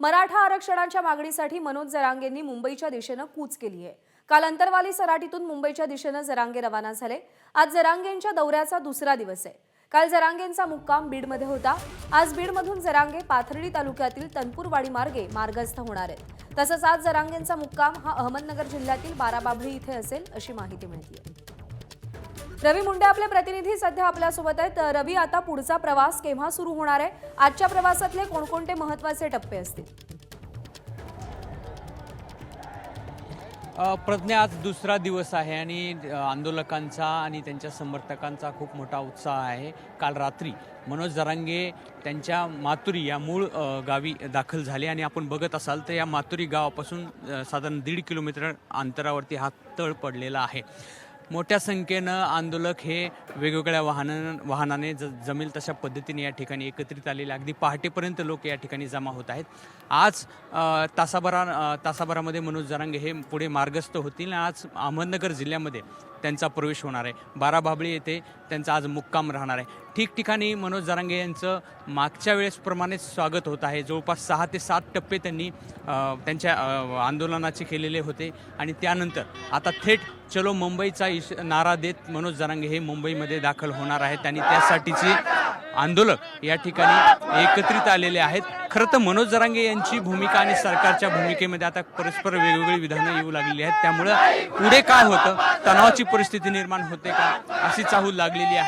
मराठा आरक्षणाच्या मागणीसाठी मनोज जरांगेंनी मुंबईच्या दिशेनं कूच केली आहे. काल अंतरवाली सराटीतून मुंबईच्या दिशेनं जरांगे रवाना झाले. आज जरांगेंच्या दौऱ्याचा दुसरा दिवस आहे. काल जरांगेंचा मुक्काम बीडमध्ये होता. आज बीडमधून जरांगे पाथर्डी तालुक्यातील तनपूरवाडी मार्गे मार्गस्थ होणार आहेत. तसंच आज जरांगेंचा मुक्काम हा अहमदनगर जिल्ह्यातील बाराबाभळी इथे असेल अशी माहिती मिळते रवी मुंडे आपले प्रतिनिधी सध्या आपल्यासोबत आहेत. रवी आता पुढचा प्रवास केव्हा सुरू होणार आहे? आजच्या प्रवासातले कोणकोणते महत्त्वाचे टप्पे असतील? प्रज्ञा आज दुसरा दिवस आहे आणि आंदोलकांचा आणि त्यांच्या समर्थकांचा खूप मोठा उत्साह आहे. काल रात्री मनोज जरांगे त्यांच्या मातुरी या मूळ गावी दाखल झाले आणि आपण बघत असाल तर या मातुरी गावापासून साधारण दीड किलोमीटर अंतरावरती हा तळ पडलेला आहे. मोठ्या संख्येनं आंदोलक हे वेगवेगळ्या वाहनां वाहनाने ज जमेल तशा पद्धतीने या ठिकाणी एकत्रित आलेले अगदी पहाटेपर्यंत लोक या ठिकाणी जमा होत आहेत. आज तासाभरा तासाभरामध्ये मनोज जरांगे हे पुढे मार्गस्थ होतील आज अहमदनगर जिल्ह्यामध्ये त्यांचा प्रवेश होणार आहे. बाराबाबळी येथे त्यांचा आज मुक्काम राहणार आहे. ठिकठिकाणी मनोज जरांगे यांचं मागच्या वेळेसप्रमाणेच स्वागत होत आहे. जवळपास सहा ते सात टप्पे त्यांनी त्यांच्या आंदोलनाचे केलेले होते. आणि त्यानंतर आता थेट चलो मुंबईचा इश नारा देत मनोज जरांगे हे मुंबईमध्ये दाखल होणार आहेत. आणि त्यासाठीची आंदोलक या ठिकाणी एकत्रित आलेले आहेत. खरं तर मनोज जरांगे यांची भूमिका आणि सरकारच्या भूमिकेमध्ये आता परस्पर वेगवेगळी विधानं येऊ लागलेली आहेत. त्यामुळं पुढे काय होतं? तणावाची परिस्थिती निर्माण होते का? अशी चाहूल लागलेली आहे.